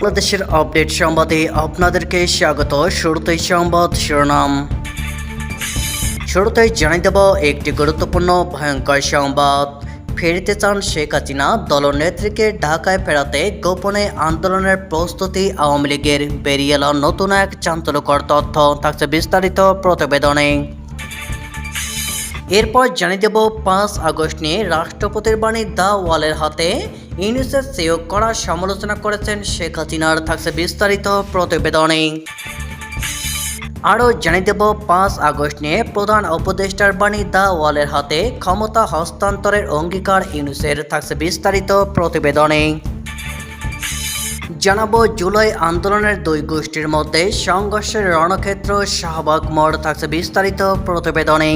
বাংলাদেশের আপডেট সংবাদে আপনাদেরকে স্বাগত। শুরুতেই সংবাদ শিরোনাম। শুরুতেই জানিয়ে দেব একটি গুরুত্বপূর্ণ ভয়ঙ্কর সংবাদ। ফিরতে চান শেখ হাসিনা, দলনেত্রীকে ঢাকায় ফেরাতে গোপনে আন্দোলনের প্রস্তুতি আওয়ামী লীগের বেরিয়ে এলো নতুন এক চাঞ্চল্যকর তথ্য। থাকছে বিস্তারিত প্রতিবেদনে। এরপর জানিয়ে দেব পাঁচ আগস্ট নিয়ে রাষ্ট্রপতির বাণী দা ওয়ালের হাতে। ইউনিসেফ সেও করার সমালোচনা করেছেন শেখ হাসিনার থাকছে বিস্তারিত প্রতিবেদনে। আরও জানিয়ে দেব, পাঁচ আগস্ট নিয়ে প্রধান উপদেষ্টার বাণী দা ওয়ালের হাতে ক্ষমতা হস্তান্তরের অঙ্গীকার ইউনুসের থাকছে বিস্তারিত প্রতিবেদনে। জানাব, জুলাই আন্দোলনের দুই গোষ্ঠীর মধ্যে সংঘর্ষের রণক্ষেত্র শাহবাগ মোড় থাকছে বিস্তারিত প্রতিবেদনে।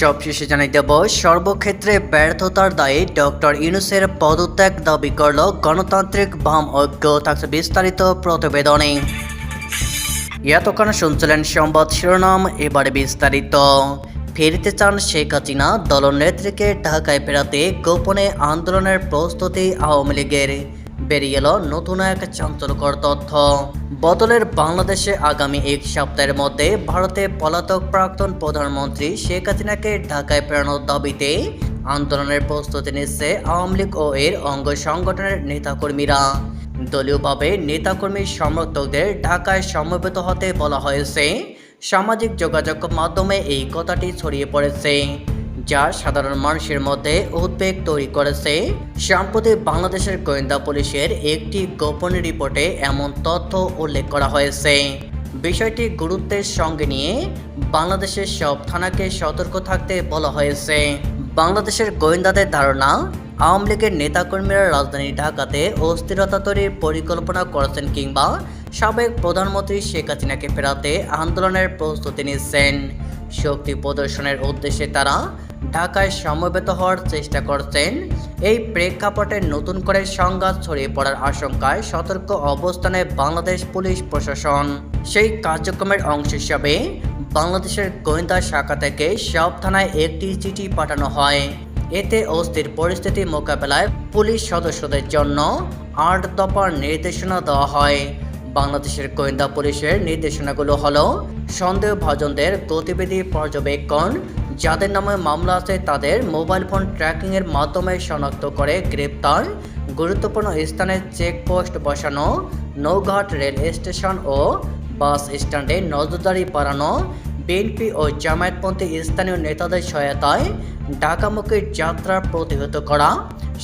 সবশেষে জানিয়ে দেব, সর্বক্ষেত্রে ব্যর্থতার দায়ে ডক্টর ইউনুসের পদত্যাগ দাবি করল গণতান্ত্রিক বাম ঐক্য। থাকছে বিস্তারিত প্রতিবেদনে। এতক্ষণ শুনছিলেন সংবাদ শিরোনাম, এবারে বিস্তারিত। ফিরতে চান শেখ হাসিনা দলনেত্রীকে ঢাকায় ফেরাতে গোপনে আন্দোলনের প্রস্তুতি আওয়ামী লীগের। বেরিয়ে এলো নতুন এক চাঞ্চল্যকর তথ্য। বদলের বাংলাদেশে আগামী এক সপ্তাহের মধ্যে ভারতে পলাতক প্রাক্তন প্রধানমন্ত্রী শেখ হাসিনাকে ঢাকায় ফেরানোর দাবিতে আন্দোলনের প্রস্তুতি নিচ্ছে আওয়ামী লীগ ও এর অঙ্গ সংগঠনের নেতাকর্মীরা। দলীয়ভাবে নেতাকর্মী সমর্থকদের ঢাকায় সমবেত হতে বলা হয়েছে। সামাজিক যোগাযোগ মাধ্যমে এই কথাটি ছড়িয়ে পড়েছে। যা সাধারণ মানুষের মধ্যে উদ্বেগ তৈরি করেছে। সম্প্রতি বাংলাদেশের গোয়েন্দা পুলিশের একটি গোপন রিপোর্টে এমন তথ্য উল্লেখ করা হয়েছে। বিষয়টি গুরুত্বের সঙ্গে নিয়ে বাংলাদেশের সব থানাকে সতর্ক থাকতে বলা হয়েছে। বাংলাদেশের গোয়েন্দাদের ধারণা, আওয়ামী লীগের নেতাকর্মীরা রাজধানী ঢাকাতে অস্থিরতা তৈরির পরিকল্পনা করেছেন কিংবা সাবেক প্রধানমন্ত্রী শেখ হাসিনাকে ফেরাতে আন্দোলনের প্রস্তুতি নিচ্ছেন। শক্তি প্রদর্শনের উদ্দেশ্যে তারা ঢাকায় সমবেত হওয়ার চেষ্টা করছেন। এই প্রেক্ষাপটে নতুন করে সংঘাত ছড়িয়ে পড়ার আশঙ্কায় সতর্ক অবস্থানে বাংলাদেশ পুলিশ প্রশাসন। সেই কার্যক্রমের অংশ হিসাবে বাংলাদেশের গোয়েন্দা শাখা থেকে সব থানায় একটি চিঠি পাঠানো হয়। এতে অস্থির পরিস্থিতি মোকাবেলায় পুলিশ সদস্যদের জন্য আট দফার নির্দেশনা দেওয়া হয়। বাংলাদেশের গোয়েন্দা পুলিশের নির্দেশনাগুলো হলো সন্দেহভাজনদের গতিবিধি পর্যবেক্ষণ যাদের নামে মামলা আছে, তাদের মোবাইল ফোন ট্র্যাকিংয়ের মাধ্যমে শনাক্ত করে গ্রেপ্তার। গুরুত্বপূর্ণ স্থানে চেকপোস্ট বসানো, নৌঘাট, রেল স্টেশন ও বাস স্ট্যান্ডে নজরদারি বাড়ানো, বিএনপি ও জামায়াতপন্থী স্থানীয় নেতাদের সহায়তায় ঢাকামুখী যাত্রা প্রতিহত করা,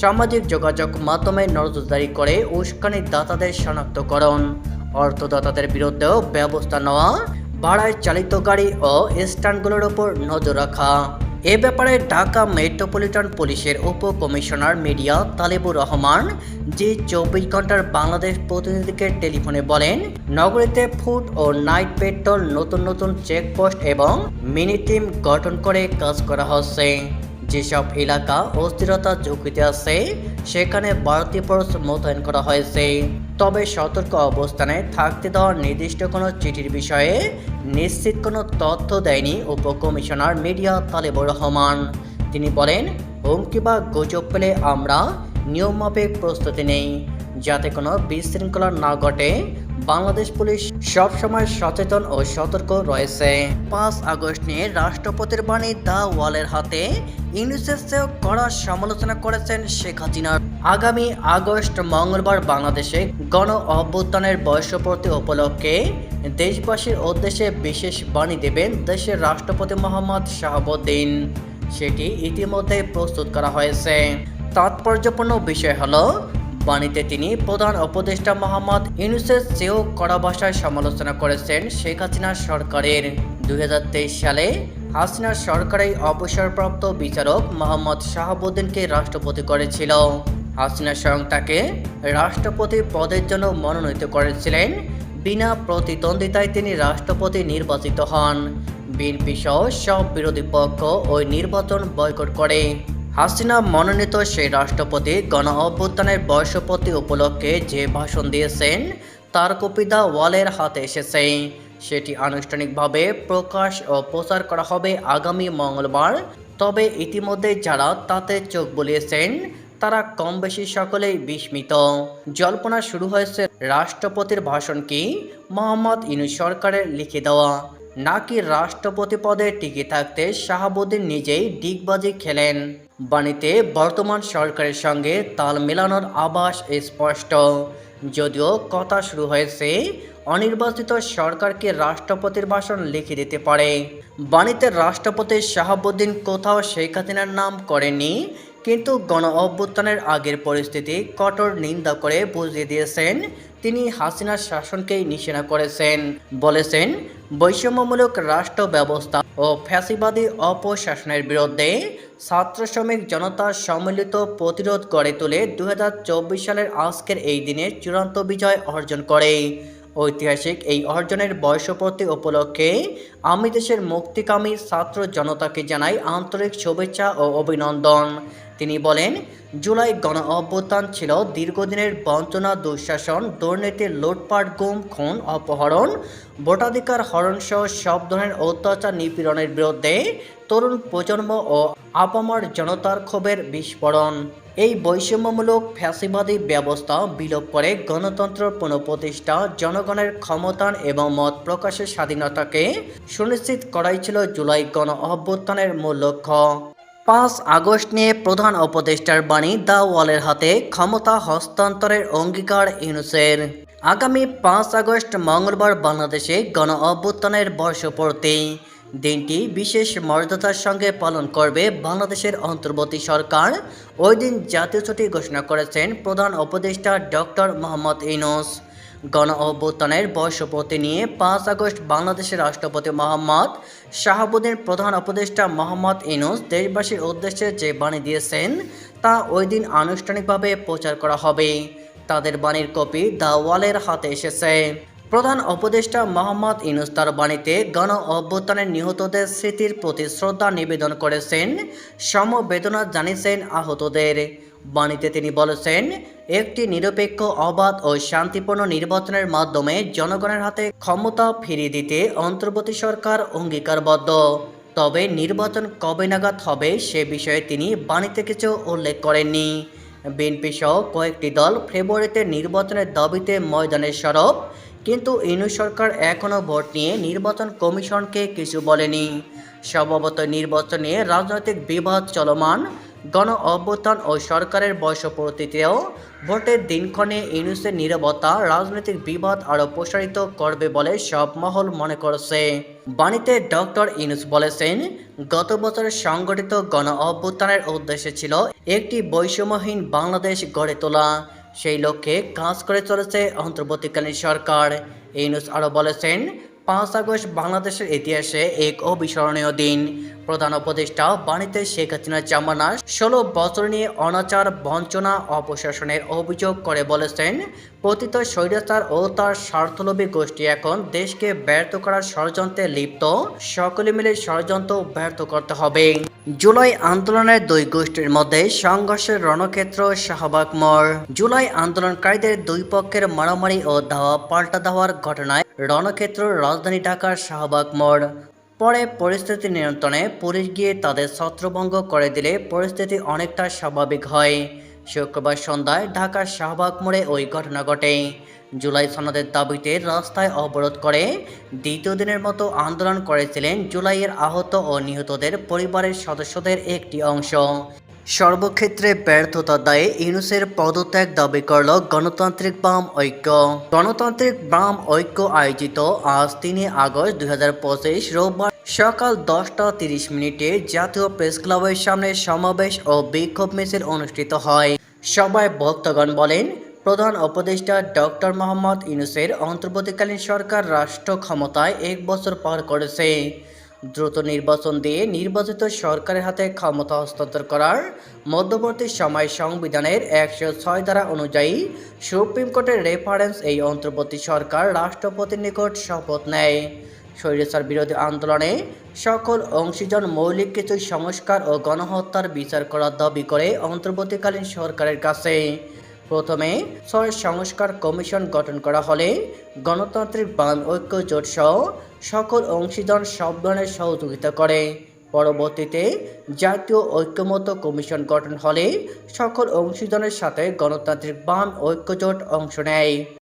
সামাজিক যোগাযোগ মাধ্যমে নজরদারি করে উস্কানি দাতাদের শনাক্তকরণ। অর্থদাতাদের বিরুদ্ধেও ব্যবস্থা নেওয়া ভাড়ায় চালিত গাড়ি ও স্ট্যান্ডগুলোর ওপর নজর রাখা। এ ব্যাপারে ঢাকা মেট্রোপলিটন পুলিশের উপ কমিশনার মিডিয়া তালেবুর রহমান জি চব্বিশ ঘণ্টার বাংলাদেশ প্রতিনিধিকে টেলিফোনে বলেন, নগরীতে ফুড ও নাইট পেট্রোল নতুন নতুন চেকপোস্ট এবং মিনি টিম গঠন করে কাজ করা হচ্ছে। যেসব এলাকা অস্থিরতা ঝুঁকিতে আছে, সেখানে ভারতীয় ফোর্স মোতায়েন করা হয়েছে। তবে সতর্ক অবস্থানে থাকতে দেওয়ার নির্দিষ্ট কোনো চিঠির বিষয়ে নিশ্চিত কোনো তথ্য দেয়নি উপকমিশনার মিডিয়া তালেবুর রহমান। তিনি বলেন, হুমকি বা গুজব পেলে আমরা নিয়মমাফিক প্রস্তুতি নেই, যাতে কোনো বিশৃঙ্খলা না ঘটে। বাংলাদেশ পুলিশ সবসময় সচেতন ও সতর্ক রয়েছে। পাঁচ আগস্ট নিয়ে রাষ্ট্রপতির বাণী দা ওয়ালের হাতে ইউনিসেফেও কড়া সমালোচনা করেছেন শেখ হাসিনার আগামী আগস্ট মঙ্গলবার বাংলাদেশে গণ অভ্যুত্থানের বর্ষপূর্তি উপলক্ষে দেশবাসীর উদ্দেশ্যে বিশেষ বাণী দেবেন দেশের রাষ্ট্রপতি মোহাম্মদ শাহাবুদ্দিন। সেটি ইতিমধ্যে প্রস্তুত করা হয়েছে। তাৎপর্যপূর্ণ বিষয় হলো, বাণীতে তিনি প্রধান উপদেষ্টা মোহাম্মদ ইউনুসের চেয়েও কড়া ভাষায় সমালোচনা করেছেন শেখ হাসিনা সরকারের। দু হাজার তেইশ সালে হাসিনা সরকারের অবসরপ্রাপ্ত বিচারক মোহাম্মদ শাহাবুদ্দিনকে রাষ্ট্রপতি করেছিল। হাসিনা স্বয়ং তাকে রাষ্ট্রপতি পদের জন্য মনোনীত করেছিলেন। বিনা প্রতিদ্বন্দ্বিতায় তিনি রাষ্ট্রপতি নির্বাচিত হন। বিএনপি সহ সব বিরোধী পক্ষ ওই নির্বাচন বয়কট করে। হাসিনা মনোনীত সেই রাষ্ট্রপতি গণ অভ্যুত্থানের বর্ষপতি উপলক্ষে যে ভাষণ দিয়েছেন, তার কপি দা ওয়ালের হাতে এসেছে। সেটি আনুষ্ঠানিকভাবে প্রকাশ ও প্রচার করা হবে আগামী মঙ্গলবার। তবে ইতিমধ্যে যারা তাতে চোখ বুলিয়েছেন তারা কম বেশি সকলেই বিস্মিত। জল্পনা শুরু হয়েছে রাষ্ট্রপতির ভাষণ কি? মোহাম্মদ ইনু সরকারের লিখে দেওয়া। নাকি রাষ্ট্রপতি পদে টিকে থাকতে শাহাবুদ্দিন নিজেই ডিগবাজি খেলেন? বাণীতে বর্তমান সরকারের সঙ্গে তাল মেলানোর আভাস স্পষ্ট। যদিও কথা শুরু হয়েছে, অনির্বাচিত সরকারকে রাষ্ট্রপতির ভাষণ লিখে দিতে পারে। বাণীতে রাষ্ট্রপতি শাহাবুদ্দিন কোথাও শেখ হাসিনার নাম করেননি কিন্তু গণ অভ্যুত্থানের আগের পরিস্থিতি কঠোর নিন্দা করে বুঝিয়ে দিয়েছেন। তিনি হাসিনার শাসনকেই নিশানা করেছেন। বলেছেন, বৈষম্যমূলক রাষ্ট্র ব্যবস্থা ও ফ্যাসিবাদী অপশাসনের বিরুদ্ধে ছাত্র শ্রমিক জনতার সম্মিলিত প্রতিরোধ গড়ে তুলে দু হাজার চব্বিশ সালের আজকের এই দিনে চূড়ান্ত বিজয় অর্জন করে। ঐতিহাসিক এই অর্জনের বর্ষপূর্তি উপলক্ষে আমি দেশের মুক্তিকামী ছাত্র জনতাকে জানাই আন্তরিক শুভেচ্ছা ও অভিনন্দন। তিনি বলেন, জুলাই গণ অভ্যুত্থান ছিল দীর্ঘদিনের বঞ্চনা, দুঃশাসন দুর্নীতির লুটপাট, গুম, খুন, অপহরণ, ভোটাধিকার হরণ সহ সব ধরনের অত্যাচার নিপীড়নের বিরুদ্ধে তরুণ প্রজন্ম ও আপামার জনতার ক্ষোভের বিস্ফোরণ। এই বৈষম্যমূলক ফ্যাসিবাদী ব্যবস্থা বিলোপ করে গণতন্ত্র পুনঃপ্রতিষ্ঠা, জনগণের ক্ষমতায়ন এবং মত প্রকাশের স্বাধীনতাকে সুনিশ্চিত করাই ছিল জুলাই গণ অভ্যুত্থানের মূল লক্ষ্য। পাঁচ আগস্ট নিয়ে প্রধান উপদেষ্টার বাণী দা ওয়ালের হাতে ক্ষমতা হস্তান্তরের অঙ্গীকার ইউনুসের। আগামী পাঁচ আগস্ট মঙ্গলবার বাংলাদেশে গণ অভ্যুত্থানের বর্ষপূর্তি। দিনটি বিশেষ মর্যাদার সঙ্গে পালন করবে বাংলাদেশের অন্তর্বর্তী সরকার। ওই দিন জাতীয় ছুটি ঘোষণা করেছেন প্রধান উপদেষ্টা ডক্টর মোহাম্মদ ইউনুস। গণ অভ্যুত্থানের বর্ষপূর্তি নিয়ে পাঁচ আগস্ট বাংলাদেশের রাষ্ট্রপতি মোহাম্মদ শাহাবুদ্দিন, প্রধান উপদেষ্টা মোহাম্মদ ইনুস দেশবাসীর উদ্দেশ্যে যে বাণী দিয়েছেন, তা ওই দিন আনুষ্ঠানিকভাবে প্রচার করা হবে। তাদের বাণীর কপি দ্য ওয়ালের হাতে এসেছে। প্রধান উপদেষ্টা মোহাম্মদ ইনুস তার বাণীতে গণ অভ্যুত্থানের নিহতদের স্মৃতির প্রতি শ্রদ্ধা নিবেদন করেছেন, সমবেদনা জানিয়েছেন আহতদের। বাণীতে তিনি বলেছেন, একটি নিরপেক্ষ, অবাধ ও শান্তিপূর্ণ নির্বাচনের মাধ্যমে জনগণের হাতে ক্ষমতা ফিরিয়ে দিতে অন্তর্বর্তী সরকার অঙ্গীকারবদ্ধ। তবে নির্বাচন কবে নাগাদ হবে সে বিষয়ে তিনি বাণীতে কিছু উল্লেখ করেননি। বিএনপি সহ কয়েকটি দল ফেব্রুয়ারিতে নির্বাচনের দাবিতে ময়দানে সরব, কিন্তু ইনু সরকার এখনও ভোট নিয়ে নির্বাচন কমিশনকে কিছু বলেনি। স্বভাবত নির্বাচন নিয়ে রাজনৈতিক বিবাদ চলমান। গণ অভ্যুত্থান ও সরকারের বর্ষপূর্তিতেও ভোটের দিনক্ষণে ইউনুসের নিরবতা রাজনৈতিক বিবাদ আরও প্রসারিত করবে বলে সব মহল মনে করছে। বাণীতে ডক্টর ইউনুস বলেছেন, গত বছর সংগঠিত গণ অভ্যুত্থানের উদ্দেশ্য ছিল একটি বৈষম্যহীন বাংলাদেশ গড়ে তোলা। সেই লক্ষ্যে কাজ করে চলেছে অন্তর্বর্তীকালীন সরকার। ইউনুস আরও বলেছেন পাঁচ আগস্ট বাংলাদেশের ইতিহাসে এক অবিস্মরণীয় দিন। প্রধান উপদেষ্টা বাণীতে শেখ হাসিনা জামানা ষোলো বছর নিয়ে অনাচার, বঞ্চনা, অপশাসনের অভিযোগ করে বলেছেন, পতিত স্বৈরাচার ও তার স্বার্থলোভী গোষ্ঠী এখন দেশকে ব্যর্থ করার ষড়যন্ত্রে লিপ্ত। সকলে মিলে ষড়যন্ত্র ব্যর্থ করতে হবে। জুলাই আন্দোলনের দুই গোষ্ঠীর মধ্যে সংঘর্ষের রণক্ষেত্র শাহবাগ মোড়। জুলাই আন্দোলনকারীদের দুই পক্ষের মারামারি ও ধাওয়া পাল্টা ধাওয়ার ঘটনায় রণক্ষেত্র রাজধানী ঢাকার শাহবাগ মোড়। পরে পরিস্থিতি নিয়ন্ত্রণে পুলিশ গিয়ে তাদের ছত্রভঙ্গ করে দিলে পরিস্থিতি অনেকটা স্বাভাবিক হয়। শুক্রবার সন্ধ্যায় ঢাকার শাহবাগ মোড়ে ওই ঘটনা ঘটে। জুলাই সনদের দাবিতে রাস্তায় অবরোধ করে দ্বিতীয় দিনের মতো আন্দোলন করেছিলেন জুলাইয়ের আহত ও নিহতদের পরিবারের সদস্যদের একটি অংশ। সর্বক্ষেত্রে ব্যর্থতা দায়ে ইউনুসের পদত্যাগ দাবি করল গণতান্ত্রিক বাম ঐক্য। গণতান্ত্রিক বাম ঐক্য আয়োজিত আজ তিন আগস্ট দুই হাজার পঁচিশ রোববার সকাল দশটা তিরিশ মিনিটে জাতীয় প্রেস ক্লাবের সামনে সমাবেশ ও বিক্ষোভ মিছিল অনুষ্ঠিত হয়। সবাই বক্তগণ বলেন প্রধান উপদেষ্টা ডক্টর মোহাম্মদ ইউনুসের অন্তর্বর্তীকালীন সরকার রাষ্ট্র ক্ষমতায় এক বছর পার করেছে। দ্রুত নির্বাচন দিয়ে নির্বাচিত সরকারের হাতে ক্ষমতা হস্তান্তর করার মধ্যবর্তী সময় সংবিধানের একশো ছয় ধারা অনুযায়ী সুপ্রিম কোর্টের রেফারেন্স এই অন্তর্বর্তী সরকার রাষ্ট্রপতির নিকট শপথ নেয়। স্বৈরাচার বিরোধী আন্দোলনে সকল অংশীজন মৌলিক কিছু সংস্কার ও গণহত্যার বিচার করার দাবি করে অন্তর্বর্তীকালীন সরকারের কাছে। প্রথমে ছয় সংস্কার কমিশন গঠন করা হলে গণতান্ত্রিক বাম ঐক্য জোট সহ সকল অংশীদার সব ধরনের সহযোগিতা করে। পরবর্তীতে জাতীয় ঐক্যমত কমিশন গঠন হলে সকল অংশীদারের সাথে গণতান্ত্রিক বাম ঐক্যজোট অংশ নেয়।